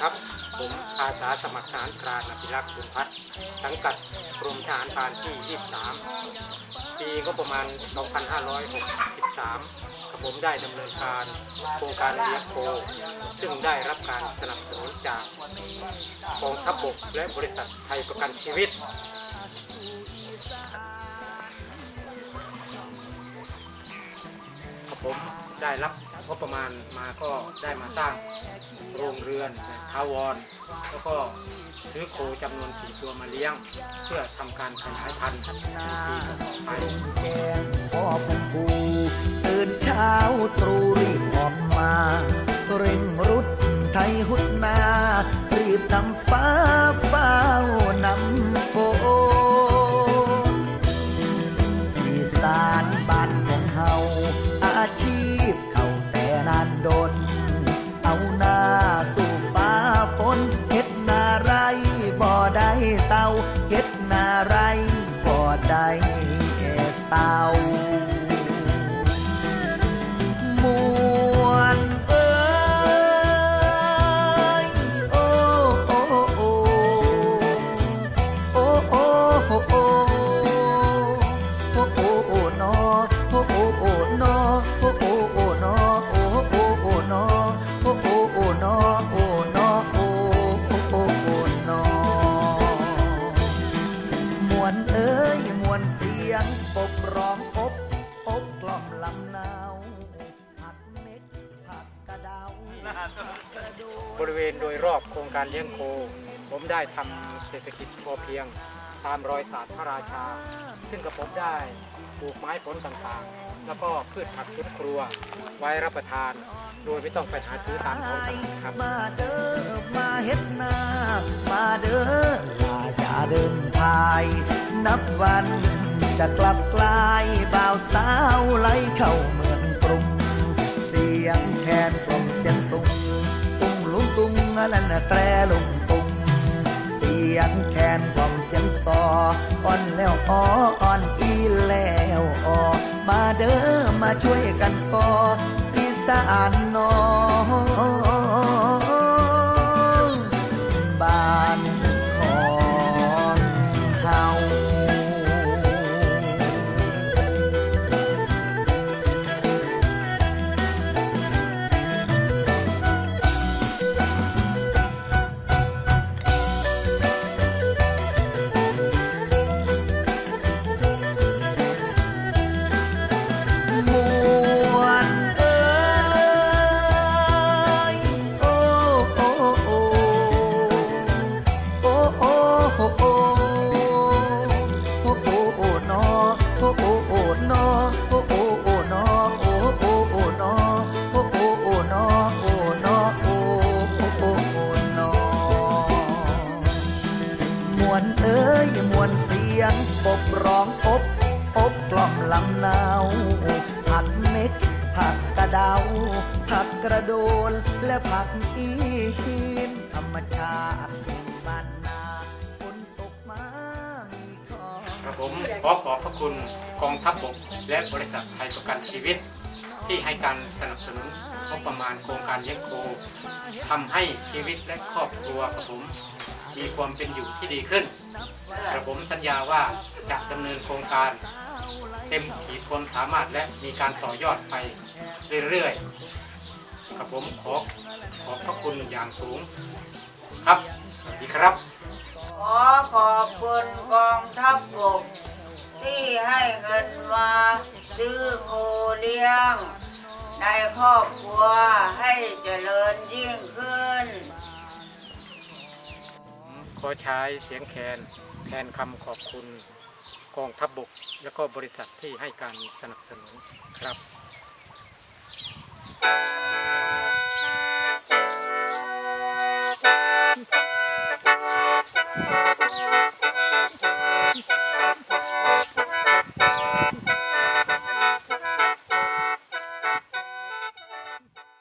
ครับ ผมอาสาสมัครทหารพรานอภิรักษ์บุญพัฒน์สังกัดกรมทหารพรานที่ 23 ปีก็ประมาณ 2563กับผมได้ดำเนินการโครงการเลี้ยงโค ซึ่งได้รับการสนับสนุนจากกองทัพบกและบริษัทไทยประกันชีวิตครับผมได้รับงบประมาณมาก็ได้มาสร้าง โรงเรือนแบบทาวร แล้วก็ซื้อโคจำนวนสี่ตัวมาเลี้ยง เพื่อทำการขยายพันธุ์ในปีต่อไปตื่นเช้าตรู่ ล่อมลำนาวผักเม็ดผักกระเดาบริเวณโดยรอบโครงการเลี้ยงโค ผมได้ทำเศรษฐกิจพอเพียง ตามรอยศาสตร์พระราชา ซึ่งกับผมได้ปลูกไม้ผลต่างๆ แล้วก็พืชผักสวนครัว ไว้รับประทาน โดยไม่ต้องไปหาซื้อตามท้องตลาดครับ มาเด้อมาเฮ็ดนา มาเด้อลาจะเดินทาย นับวัน จะกลับกลายบ่าวสาวไหลเข้าเมืองกรุง เสียงแคนกลมเสียงสูงตุ้งลุงตุ้งนั่นน่ะแตรลุงตุ้งเสียงแคนกลมเสียงซออ่อนแล้วอ้ออ่อนอีแล้วออมาเด้อมาช่วยกันก่ออีสาน วนเสียงปบร้องอบอบกล่อมลำนาวผักเม็ดผักกระเดา ผักกระโดน และผักอีหินธรรมชาติบ้านนาฝนตกมามีของครับผมขอขอบพระคุณกองทัพบกและบริษัทไทยประกันชีวิต ที่ให้การสนับสนุนงบประมาณโครงการเลี้ยงโคทำให้ชีวิตและครอบครัวครับผม มีความเป็นอยู่ที่ดีขึ้น กระผมสัญญาว่าจะดำเนินโครงการเต็มขีดความสามารถและมีการต่อยอดไปเรื่อยๆกับผมขอขอบพระคุณอย่างสูงครับ สวัสดีครับ ขอขอบคุณกองทัพบกที่ให้เงินมาซื้อโคเลี้ยง ในครอบครัวให้เจริญยิ่งขึ้น ขอใช้เสียงแคนแทนคำขอบคุณกองทัพบบก และก็บริษัทที่ให้การสนับสนุนครับ